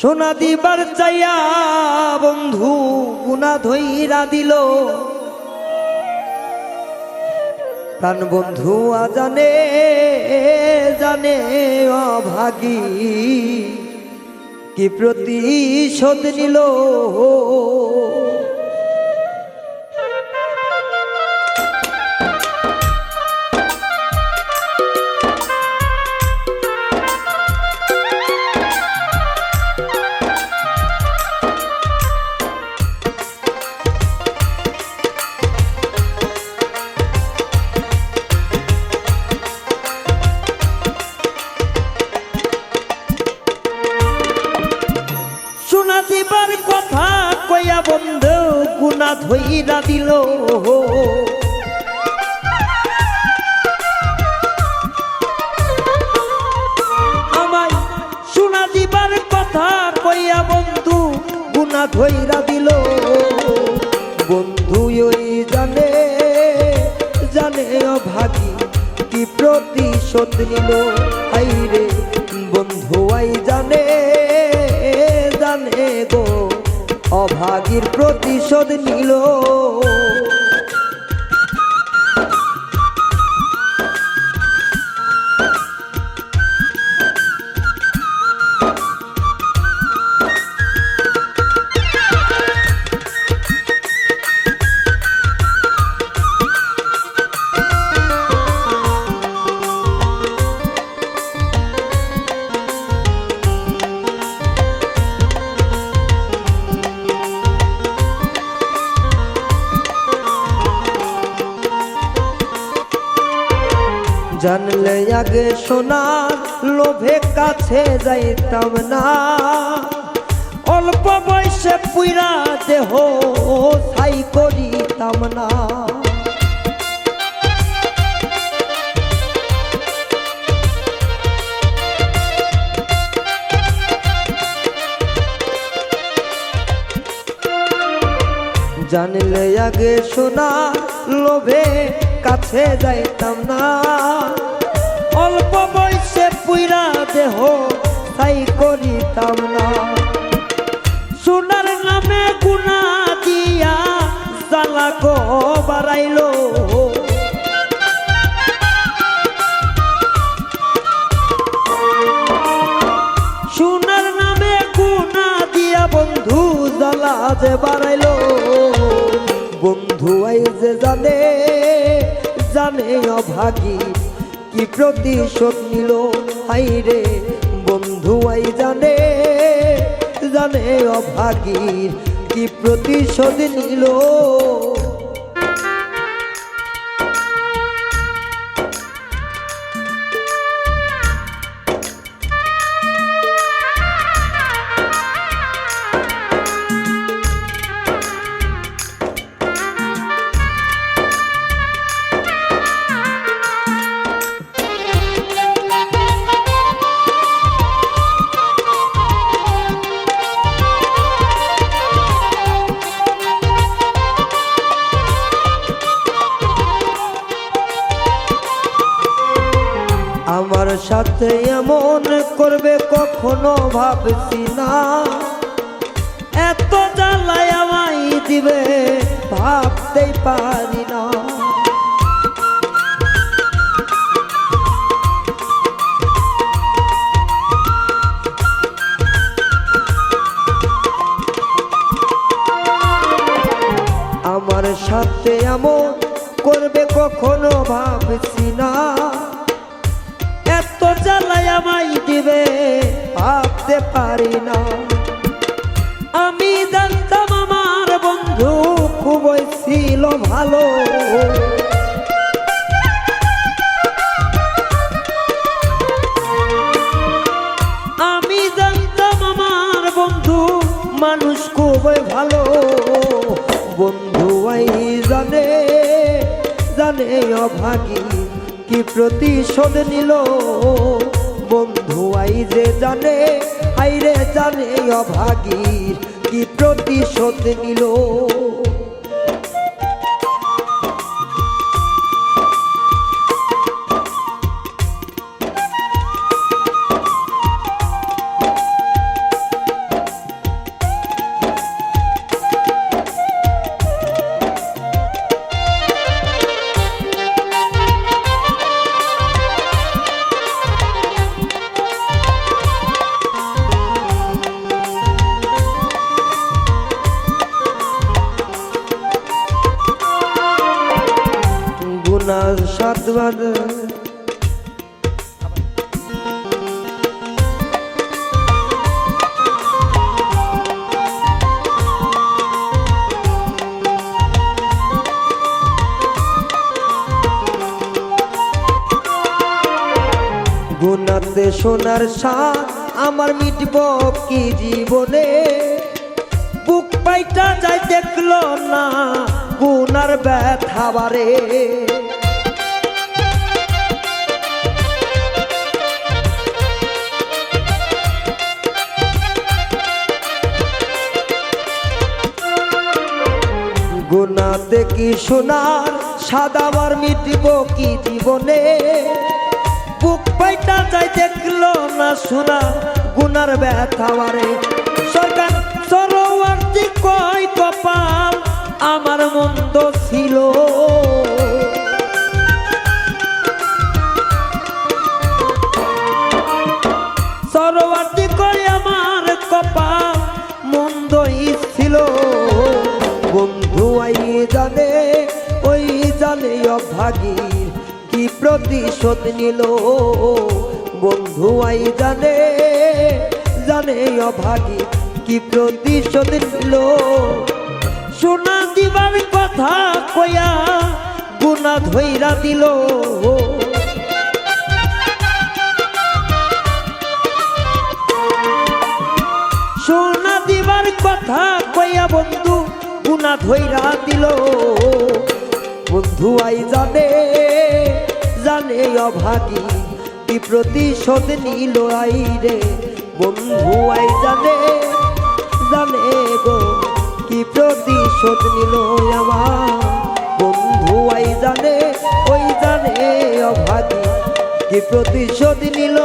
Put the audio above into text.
সোনা দিবার চাইয়া বন্ধু গুণা ধইরা দিল। প্রাণ বন্ধু আজানে, জানে অভাগী। কি প্রতিশোধ নিল? কইয়া বন্ধু গুনা ধইরা দিল। আমায় সোনা দিবার কথা কইয়া বন্ধু গুনা ধইরা দিল। বন্ধু, ওই জানে জানে অভাগী কি প্রতিশোধ নিল। আইরে বন্ধু, আই জানে জানে গো। অভাগীর প্রতিশোধ নিল। জানলে আগে সোনার লোভে কাছে যাইতাম না। অল্প বয়সে পুইরা দেহ ছাই করিতাম না। জানলে আগে সোনা লোভে কাছে যাইতাম না। অল্প বয়সে পুইরা দেহ তাই করিতাম না। সোনার নামে গুনা দিয়া জ্বালা গো বাড়াইলো। সোনার নামে গুনা দিয়া বন্ধু জ্বালা যে বাড়াইলো। বন্ধু আই যে জানে জানে অভাগী, কি প্রতিশোধ নিল? হাই রে বন্ধু আই জানে জানে অভাগীর, কি প্রতিশোধ নিল? সাথে এমন করবে কখনো ভাবছি না। এত জ্বালায় আমায় দিবে ভাবতেই পারি না। আমার সাথে এমন করবে কখনো ভাবছি না। জ্বালায় আমায় দিবে, ভাবতে পারি না। আমি জানতাম আমার বন্ধু খুবই ছিল ভালো। আমি জানতাম আমার বন্ধু মানুষ খুবই ভালো। বন্ধু আই জানে জানে অভাগী। কি প্রতিশোধ নিল? বন্ধু আই যে জানে আইরে জানে অভাগীর কি প্রতিশোধ নিল? বাঁধে গুনাতে সোনার সাথ আমার মিটব কি জীবনে? বুক পাইটা যাই দেখল না, গুনার ব্যথা বারে কি সোনার, সাদা আমার মিটব কি জীবনে? বুক পাইটা যাই দেখল না সোনা, গুনার ব্যথা মারে সরকার সরোয়ার্তি কয় কপাল, আমার মন্দ ছিল। জানে কি প্রতিশোধ নিল? বন্ধু আই জানে জানে অভাগী কি প্রতিশোধ নিল? সোনা দিবার কথা কয়া গুনা ধৈরা দিল। সোনা দিবার কথা কইয়া বন্ধু গুনা ধৈরা দিল। আই জানে জানে অভাগী, কি প্রতিশোধ নিল আই রে বন্ধু আই জানে জানে গো, কি প্রতিশোধ নিল আমার? বন্ধু আই জানে, ওই জানে অভাগী, কি প্রতিশোধ নিল